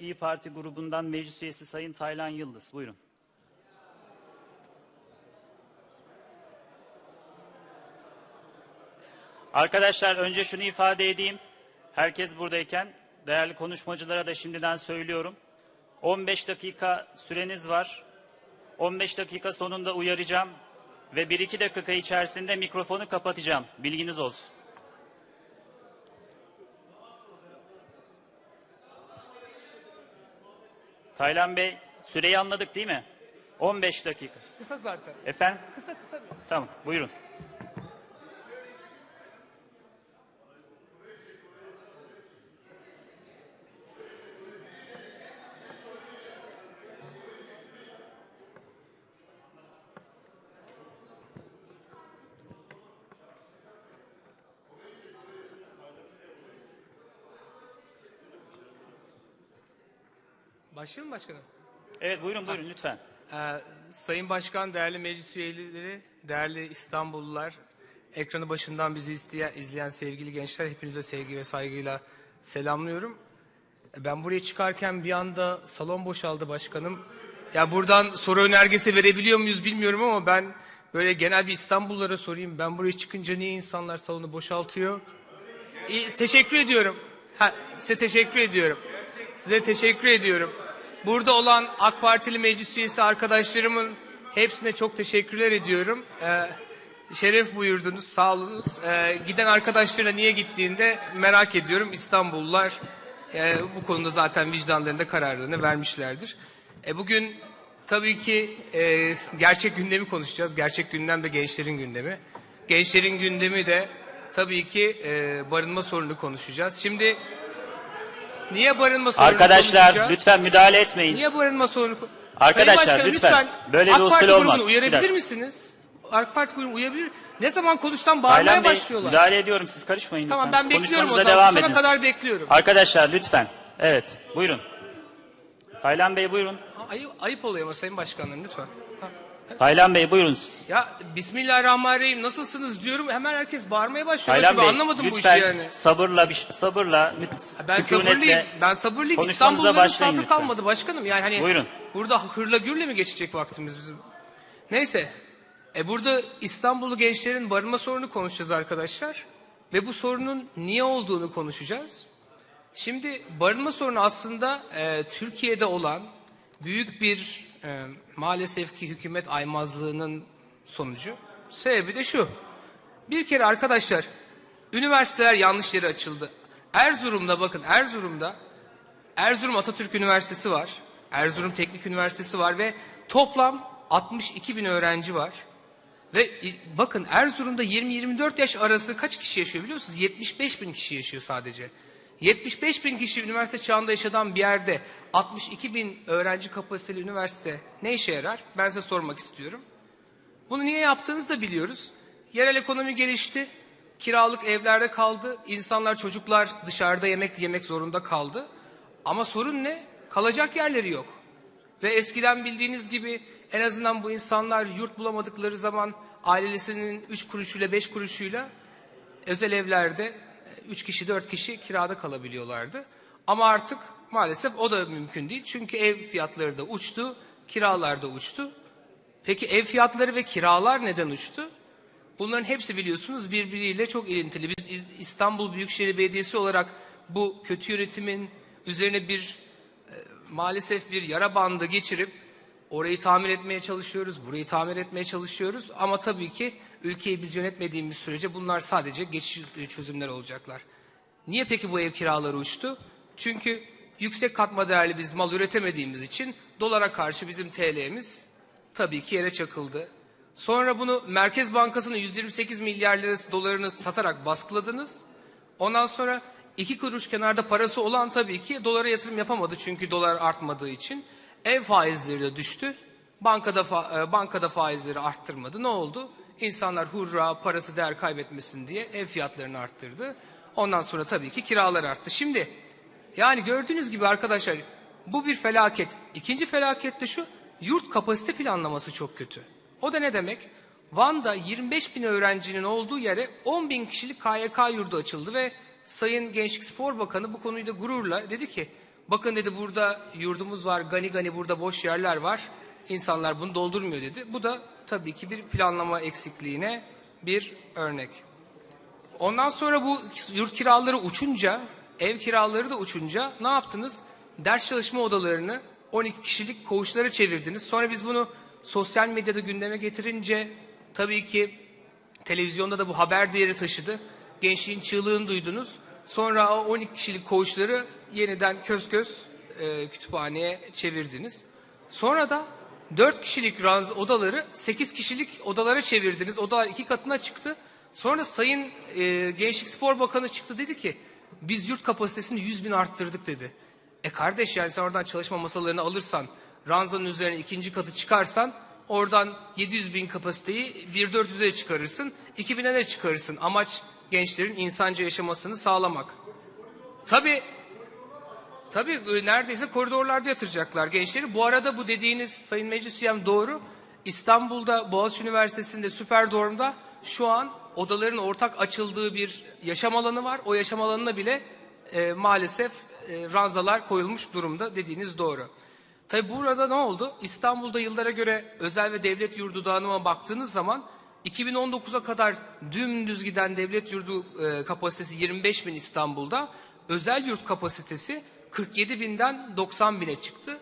İyi Parti grubundan meclis üyesi Sayın Taylan Yıldız. Buyurun. Arkadaşlar önce şunu ifade edeyim. Herkes buradayken değerli konuşmacılara da şimdiden söylüyorum. 15 dakika süreniz var. 15 dakika sonunda uyaracağım ve 1-2 dakika içerisinde mikrofonu kapatacağım. Bilginiz olsun. Taylan Bey, süreyi anladık değil mi? 15 dakika. Kısa zaten. Efendim? Kısa kısa. Tamam, buyurun. Başlayalım mı başkanım? Evet, buyurun buyurun lütfen. Ee, Sayın Başkan, değerli meclis üyeleri, değerli İstanbullular, ekranı başından bizi izleyen, izleyen sevgili gençler, hepinize sevgi ve saygıyla selamlıyorum. Ben buraya çıkarken bir anda salon boşaldı başkanım. Ya buradan soru önergesi verebiliyor muyuz bilmiyorum ama ben böyle genel bir İstanbullulara sorayım. Ben buraya çıkınca niye insanlar salonu boşaltıyor? İyi, teşekkür ediyorum. Ha, size teşekkür ediyorum. Size teşekkür ediyorum. Burada olan AK Partili meclis üyesi arkadaşlarımın hepsine çok teşekkürler ediyorum. Ee, şeref buyurdunuz, sağ olunuz. Ee, giden arkadaşlarına niye gittiğinde merak ediyorum. İstanbullular e, bu konuda zaten vicdanlarında kararlarını vermişlerdir. E, bugün tabii ki e, gerçek gündemi konuşacağız. Gerçek gündem de gençlerin gündemi. Gençlerin gündemi de tabii ki e, barınma sorunu konuşacağız. Şimdi niye barınma sorunu Arkadaşlar lütfen müdahale etmeyin. Niye barınma sorunu... Arkadaşlar, Sayın Başkanım, lütfen. Böyle bir AK usul Parti olmaz. grubunu Bir uyarabilir dakika. misiniz? AK Parti grubunu uyarabilir. Ne zaman konuşsam bağırmaya Taylan Bey, başlıyorlar. müdahale ediyorum. Siz karışmayın Tamam lütfen. ben bekliyorum o Konuşmanıza zaman. devam Sona edin kadar siz. bekliyorum. Arkadaşlar lütfen. Evet, buyurun. Taylan Bey buyurun. Ha, Ayıp, ayıp oluyor ama Sayın Başkanım lütfen. Taylan Bey buyurun siz. Ya Bismillahirrahmanirrahim nasılsınız diyorum hemen herkes bağırmaya başlıyor. Taylan Ben Bey anlamadım bu işi lütfen yani. sabırla bir sabırla Ben sükunetle sabırlıyım. Ben sabırlıyım. konuşmanıza İstanbulluların başlayın sabrı lütfen. kalmadı başkanım. Yani hani Buyurun. burada hırla gürle mi geçecek vaktimiz bizim? Neyse. E burada İstanbullu gençlerin barınma sorunu konuşacağız arkadaşlar. Ve bu sorunun niye olduğunu konuşacağız. Şimdi barınma sorunu aslında e, Türkiye'de olan büyük bir e, maalesef ki hükümet aymazlığının sonucu. Sebebi de şu. Bir kere arkadaşlar üniversiteler yanlış yere açıldı. Erzurum'da bakın Erzurum'da Erzurum Atatürk Üniversitesi var. Erzurum Teknik Üniversitesi var ve toplam 62 bin öğrenci var. Ve i- bakın Erzurum'da 20-24 yaş arası kaç kişi yaşıyor biliyor musunuz? 75 bin kişi yaşıyor sadece. 75 bin kişi üniversite çağında yaşadan bir yerde 62 bin öğrenci kapasiteli üniversite ne işe yarar? Ben size sormak istiyorum. Bunu niye yaptığınızı da biliyoruz. Yerel ekonomi gelişti. Kiralık evlerde kaldı. İnsanlar, çocuklar dışarıda yemek yemek zorunda kaldı. Ama sorun ne? Kalacak yerleri yok. Ve eskiden bildiğiniz gibi en azından bu insanlar yurt bulamadıkları zaman ailesinin üç kuruşuyla beş kuruşuyla özel evlerde 3 kişi 4 kişi kirada kalabiliyorlardı. Ama artık maalesef o da mümkün değil. Çünkü ev fiyatları da uçtu, kiralar da uçtu. Peki ev fiyatları ve kiralar neden uçtu? Bunların hepsi biliyorsunuz birbiriyle çok ilintili. Biz İz- İstanbul Büyükşehir Belediyesi olarak bu kötü yönetimin üzerine bir e, maalesef bir yara bandı geçirip orayı tamir etmeye çalışıyoruz, burayı tamir etmeye çalışıyoruz. Ama tabii ki ülkeyi biz yönetmediğimiz sürece bunlar sadece geçici çözümler olacaklar. Niye peki bu ev kiraları uçtu? Çünkü yüksek katma değerli biz mal üretemediğimiz için dolara karşı bizim TL'miz tabii ki yere çakıldı. Sonra bunu Merkez Bankası'nın 128 milyar lirası dolarını satarak baskıladınız. Ondan sonra iki kuruş kenarda parası olan tabii ki dolara yatırım yapamadı çünkü dolar artmadığı için. Ev faizleri de düştü. Bankada fa- e, bankada faizleri arttırmadı. Ne oldu? İnsanlar hurra parası değer kaybetmesin diye ev fiyatlarını arttırdı. Ondan sonra tabii ki kiralar arttı. Şimdi yani gördüğünüz gibi arkadaşlar bu bir felaket. İkinci felaket de şu yurt kapasite planlaması çok kötü. O da ne demek? Van'da 25 bin öğrencinin olduğu yere 10 bin kişilik KYK yurdu açıldı ve Sayın Gençlik Spor Bakanı bu konuyu da gururla dedi ki Bakın dedi burada yurdumuz var, gani gani burada boş yerler var. İnsanlar bunu doldurmuyor dedi. Bu da tabii ki bir planlama eksikliğine bir örnek. Ondan sonra bu yurt kiraları uçunca, ev kiraları da uçunca ne yaptınız? Ders çalışma odalarını 12 kişilik koğuşlara çevirdiniz. Sonra biz bunu sosyal medyada gündeme getirince tabii ki televizyonda da bu haber değeri taşıdı. Gençliğin çığlığını duydunuz. Sonra o 12 kişilik koğuşları yeniden köz köz e, kütüphaneye çevirdiniz. Sonra da 4 kişilik ranz odaları 8 kişilik odalara çevirdiniz. Odalar iki katına çıktı. Sonra Sayın e, Gençlik Spor Bakanı çıktı dedi ki biz yurt kapasitesini 100 bin arttırdık dedi. E kardeş yani sen oradan çalışma masalarını alırsan ranzanın üzerine ikinci katı çıkarsan oradan 700 bin kapasiteyi 1.400'e çıkarırsın 2000'e de çıkarırsın. Amaç gençlerin insanca yaşamasını sağlamak. Tabii Tabii e, neredeyse koridorlarda yatıracaklar gençleri. Bu arada bu dediğiniz Sayın Meclis Üyem doğru. İstanbul'da Boğaziçi Üniversitesi'nde Süperdorm'da şu an odaların ortak açıldığı bir yaşam alanı var. O yaşam alanına bile e, maalesef e, ranzalar koyulmuş durumda dediğiniz doğru. Tabii burada ne oldu? İstanbul'da yıllara göre özel ve devlet yurdu dağınıma baktığınız zaman 2019'a kadar dümdüz giden devlet yurdu e, kapasitesi 25 bin İstanbul'da. Özel yurt kapasitesi 47 binden 90 bine çıktı.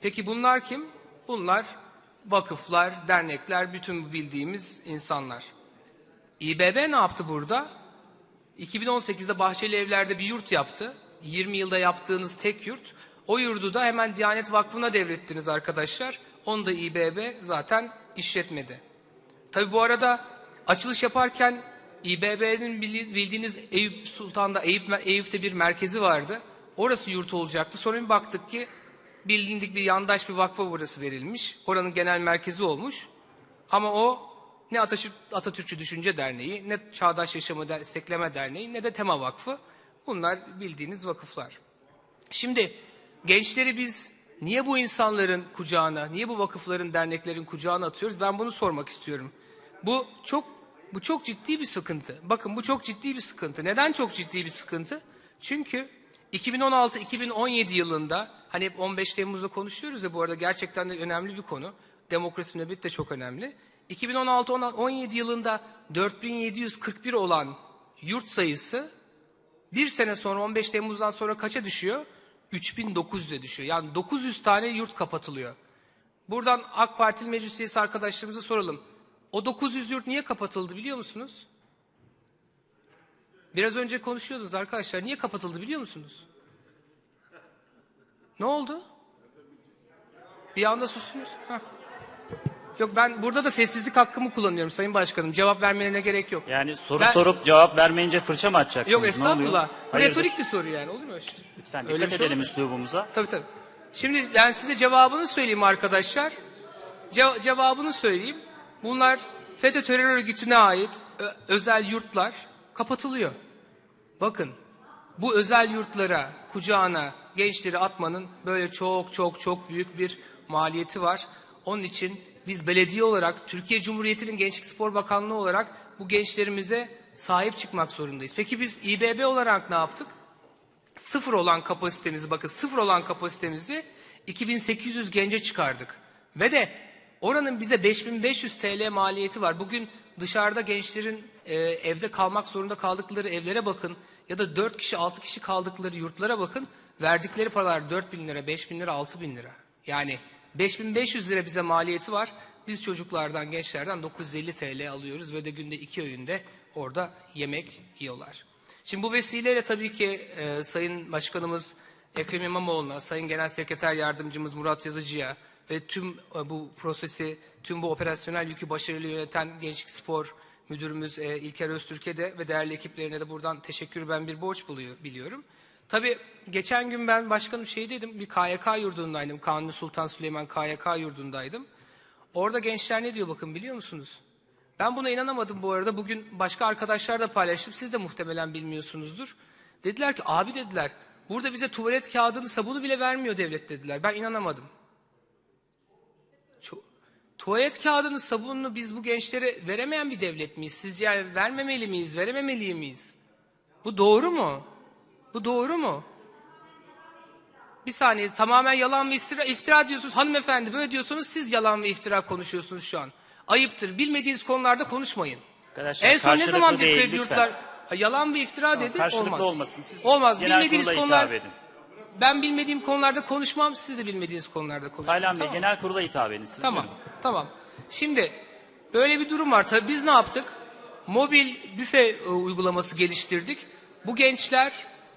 Peki bunlar kim? Bunlar vakıflar, dernekler, bütün bildiğimiz insanlar. İBB ne yaptı burada? 2018'de Bahçeli Evler'de bir yurt yaptı. 20 yılda yaptığınız tek yurt. O yurdu da hemen Diyanet Vakfı'na devrettiniz arkadaşlar. Onu da İBB zaten işletmedi. Tabi bu arada açılış yaparken İBB'nin bildiğiniz Eyüp Sultan'da, Eyüp, Eyüp'te bir merkezi vardı. Orası yurt olacaktı. Sonra bir baktık ki bilindik bir yandaş bir vakfa burası verilmiş. Oranın genel merkezi olmuş. Ama o ne Atatürk, Atatürkçü Düşünce Derneği, ne Çağdaş Yaşamı Destekleme Derneği, ne de Tema Vakfı. Bunlar bildiğiniz vakıflar. Şimdi gençleri biz niye bu insanların kucağına, niye bu vakıfların, derneklerin kucağına atıyoruz? Ben bunu sormak istiyorum. Bu çok bu çok ciddi bir sıkıntı. Bakın bu çok ciddi bir sıkıntı. Neden çok ciddi bir sıkıntı? Çünkü 2016-2017 yılında hani hep 15 Temmuz'da konuşuyoruz ya bu arada gerçekten de önemli bir konu. Demokrasi nöbet de çok önemli. 2016-17 yılında 4741 olan yurt sayısı bir sene sonra 15 Temmuz'dan sonra kaça düşüyor? 3900'e düşüyor. Yani 900 tane yurt kapatılıyor. Buradan AK Partili meclis üyesi arkadaşlarımıza soralım. O 900 yurt niye kapatıldı biliyor musunuz? Biraz önce konuşuyordunuz arkadaşlar. Niye kapatıldı biliyor musunuz? Ne oldu? Bir anda sustunuz. Heh. Yok ben burada da sessizlik hakkımı kullanıyorum Sayın Başkanım. Cevap vermelerine gerek yok. Yani soru Ben- sorup cevap vermeyince fırça mı atacaksınız? Yok Ne estağfurullah. oluyor? Hayırdır? Retorik bir soru yani olur mu öyle şey? Lütfen Öyle dikkat şey edelim mu? üslubumuza. Tabii tabii. Şimdi ben size cevabını söyleyeyim arkadaşlar. Ce- cevabını söyleyeyim. Bunlar FETÖ terör örgütüne ait ö- özel yurtlar kapatılıyor. Bakın bu özel yurtlara, kucağına gençleri atmanın böyle çok çok çok büyük bir maliyeti var. Onun için biz belediye olarak, Türkiye Cumhuriyeti'nin Gençlik Spor Bakanlığı olarak bu gençlerimize sahip çıkmak zorundayız. Peki biz İBB olarak ne yaptık? sıfır olan kapasitemizi bakın sıfır olan kapasitemizi 2800 gence çıkardık. Ve de oranın bize 5500 TL maliyeti var. Bugün dışarıda gençlerin e, evde kalmak zorunda kaldıkları evlere bakın ya da 4 kişi 6 kişi kaldıkları yurtlara bakın. Verdikleri paralar 4000 lira, 5000 lira, 6000 lira. Yani 5500 lira bize maliyeti var. Biz çocuklardan, gençlerden 950 TL alıyoruz ve de günde iki öğünde orada yemek yiyorlar. Şimdi bu vesileyle tabii ki e, Sayın Başkanımız Ekrem İmamoğlu'na, Sayın Genel Sekreter Yardımcımız Murat Yazıcı'ya ve tüm e, bu prosesi, tüm bu operasyonel yükü başarılı yöneten Gençlik Spor Müdürümüz e, İlker Öztürk'e de ve değerli ekiplerine de buradan teşekkür ben bir borç buluyor, biliyorum. Tabii geçen gün ben başkanım şey dedim, bir KYK yurdundaydım. Kanuni Sultan Süleyman KYK yurdundaydım. Orada gençler ne diyor bakın biliyor musunuz? Ben buna inanamadım bu arada. Bugün başka arkadaşlar da paylaştım. Siz de muhtemelen bilmiyorsunuzdur. Dediler ki abi dediler burada bize tuvalet kağıdını sabunu bile vermiyor devlet dediler. Ben inanamadım. Tuvalet kağıdını sabununu biz bu gençlere veremeyen bir devlet miyiz? Sizce yani vermemeli miyiz, verememeli miyiz? Bu doğru mu? Bu doğru mu? bir saniye tamamen yalan ve iftira, iftira diyorsunuz. Hanımefendi böyle diyorsunuz siz yalan ve iftira konuşuyorsunuz şu an. Ayıptır. Bilmediğiniz konularda konuşmayın. Arkadaşlar, en son ne zaman bir kredi yurtlar Ha, yalan ve iftira dedi Karşılıklı olmaz. olmasın. Siz olmaz. Bilmediğiniz konular edin. Ben bilmediğim konularda konuşmam. Siz de bilmediğiniz konularda konuşmayın. Taylan Bey Tamam. genel kurula hitap edin. Siz Tamam, buyurun. tamam. Şimdi böyle bir durum var. Tabii biz ne yaptık? Mobil büfe e, uygulaması geliştirdik. Bu gençler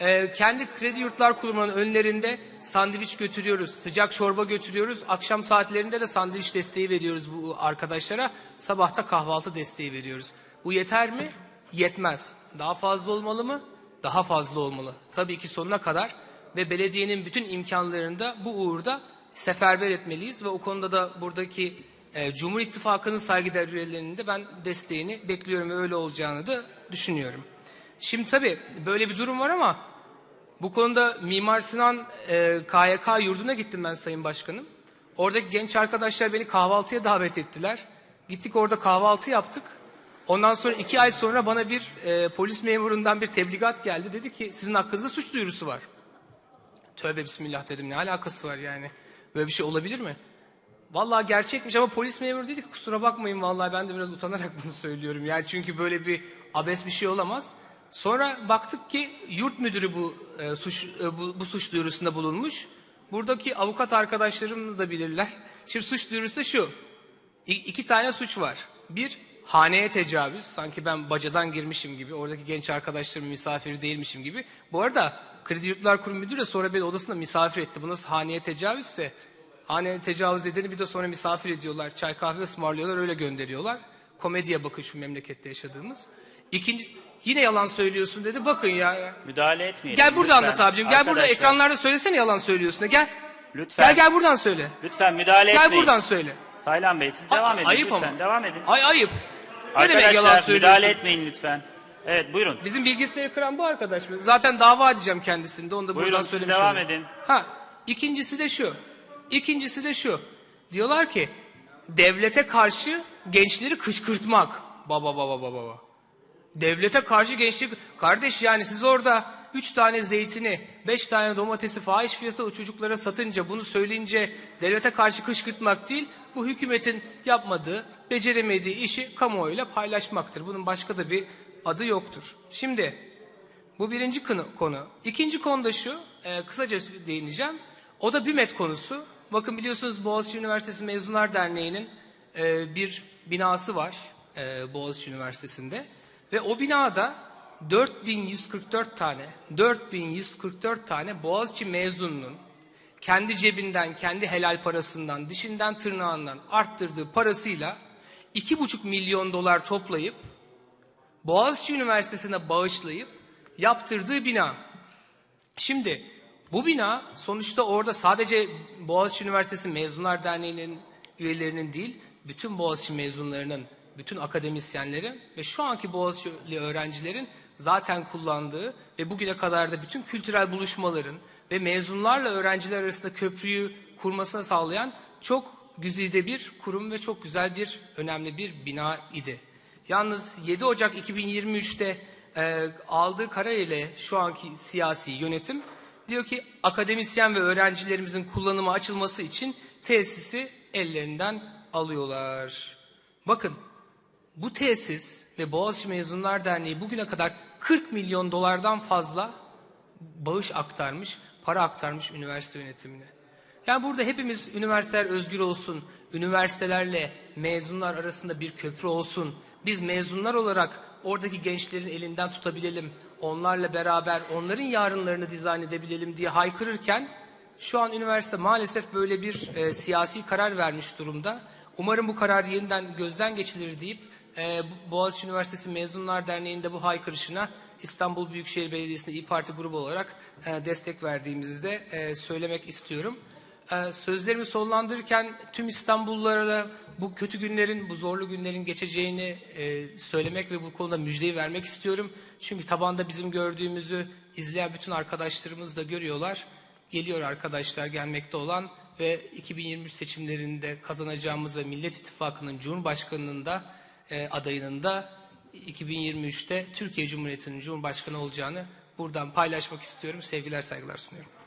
e, kendi kredi yurtlar kurumlarının önlerinde sandviç götürüyoruz, sıcak çorba götürüyoruz. Akşam saatlerinde de sandviç desteği veriyoruz bu arkadaşlara. Sabahta kahvaltı desteği veriyoruz. Bu yeter mi? Yetmez. Daha fazla olmalı mı? Daha fazla olmalı. Tabii ki sonuna kadar ve belediyenin bütün imkanlarını da bu uğurda seferber etmeliyiz ve o konuda da buradaki e, Cumhur İttifakı'nın saygıdeğer üyelerinin de ben desteğini bekliyorum ve öyle olacağını da düşünüyorum. Şimdi tabii böyle bir durum var ama bu konuda Mimar Sinan e, KYK yurduna gittim ben Sayın Başkanım. Oradaki genç arkadaşlar beni kahvaltıya davet ettiler. Gittik orada kahvaltı yaptık. Ondan sonra iki ay sonra bana bir e, polis memurundan bir tebligat geldi. Dedi ki sizin hakkınızda suç duyurusu var. Tövbe bismillah dedim ne alakası var yani. Böyle bir şey olabilir mi? Vallahi gerçekmiş ama polis memuru dedi ki kusura bakmayın vallahi ben de biraz utanarak bunu söylüyorum. Yani çünkü böyle bir abes bir şey olamaz. Sonra baktık ki yurt müdürü bu e, suç e, bu, bu suç duyurusunda bulunmuş. Buradaki avukat arkadaşlarım da bilirler. Şimdi suç duyurusu şu. İ- iki tane suç var. Bir haneye tecavüz. Sanki ben bacadan girmişim gibi. Oradaki genç arkadaşlarımın misafiri değilmişim gibi. Bu arada Kredi Yurtlar Kurumu Müdürü de sonra beni odasında misafir etti. Bu nasıl haneye tecavüzse haneye tecavüz edeni bir de sonra misafir ediyorlar. Çay kahve ısmarlıyorlar öyle gönderiyorlar. Komediye bakın şu memlekette yaşadığımız. İkinci yine yalan söylüyorsun dedi. Bakın ya. Müdahale etmeyelim. Gel burada lütfen. anlat abicim. Gel burada Arkadaşlar, ekranlarda söylesene yalan söylüyorsun. de. Gel. Lütfen. Gel gel buradan söyle. Lütfen müdahale Gel etmeyin. buradan söyle. Taylan Bey siz devam edin ayıp lütfen. ama. Devam edin. Ay ayıp. Ne demek Arkadaşlar yalan söylüyorsun? müdahale etmeyin lütfen. Evet buyurun. Bizim bilgisayarı kıran bu arkadaş mı? Zaten dava edeceğim kendisini de onu da Buyurun, buradan siz söylemiş devam olayım. edin. Ha, ikincisi de şu. İkincisi de şu. Diyorlar ki devlete karşı gençleri kışkırtmak. Baba baba baba baba. Devlete karşı gençlik... Kardeş yani siz orada üç tane zeytini, beş tane domatesi fahiş fiyata o çocuklara satınca bunu söyleyince devlete karşı kışkırtmak değil, bu hükümetin yapmadığı, beceremediği işi kamuoyuyla paylaşmaktır. Bunun başka da bir adı yoktur. Şimdi bu birinci konu. İkinci konu da şu, e, kısaca değineceğim. O da BÜMET konusu. Bakın biliyorsunuz Boğaziçi Üniversitesi Mezunlar Derneği'nin e, bir binası var e, Boğaziçi Üniversitesi'nde. Ve o binada 4144 tane, 4144 tane Boğaziçi mezununun kendi cebinden, kendi helal parasından, dişinden tırnağından arttırdığı parasıyla 2,5 milyon dolar toplayıp Boğaziçi Üniversitesi'ne bağışlayıp yaptırdığı bina. Şimdi bu bina sonuçta orada sadece Boğaziçi Üniversitesi Mezunlar Derneği'nin üyelerinin değil, bütün Boğaziçi mezunlarının, bütün akademisyenlerin ve şu anki Boğaziçi'li öğrencilerin zaten kullandığı ve bugüne kadar da bütün kültürel buluşmaların ve mezunlarla öğrenciler arasında köprüyü kurmasına sağlayan çok güzide bir kurum ve çok güzel bir, önemli bir bina idi. Yalnız 7 Ocak 2023'te e, aldığı karar ile şu anki siyasi yönetim diyor ki akademisyen ve öğrencilerimizin kullanıma açılması için tesisi ellerinden alıyorlar. Bakın bu tesis ve Boğaziçi Mezunlar Derneği bugüne kadar 40 milyon dolardan fazla bağış aktarmış, para aktarmış üniversite yönetimine. Yani burada hepimiz üniversiteler özgür olsun, üniversitelerle mezunlar arasında bir köprü olsun. Biz mezunlar olarak oradaki gençlerin elinden tutabilelim, onlarla beraber onların yarınlarını dizayn edebilelim diye haykırırken şu an üniversite maalesef böyle bir e, siyasi karar vermiş durumda. Umarım bu karar yeniden gözden geçirilir deyip e, Boğaziçi Üniversitesi Mezunlar Derneği'nde bu haykırışına İstanbul Büyükşehir Belediyesi'nde İyi Parti grubu olarak e, destek verdiğimizi de e, söylemek istiyorum. E, sözlerimi sonlandırırken tüm İstanbullulara bu kötü günlerin, bu zorlu günlerin geçeceğini e, söylemek ve bu konuda müjdeyi vermek istiyorum. Çünkü tabanda bizim gördüğümüzü izleyen bütün arkadaşlarımız da görüyorlar. Geliyor arkadaşlar gelmekte olan ve 2023 seçimlerinde kazanacağımız ve Millet İttifakı'nın Cumhurbaşkanı'nın da e, adayının da 2023'te Türkiye Cumhuriyeti'nin Cumhurbaşkanı olacağını buradan paylaşmak istiyorum. Sevgiler saygılar sunuyorum.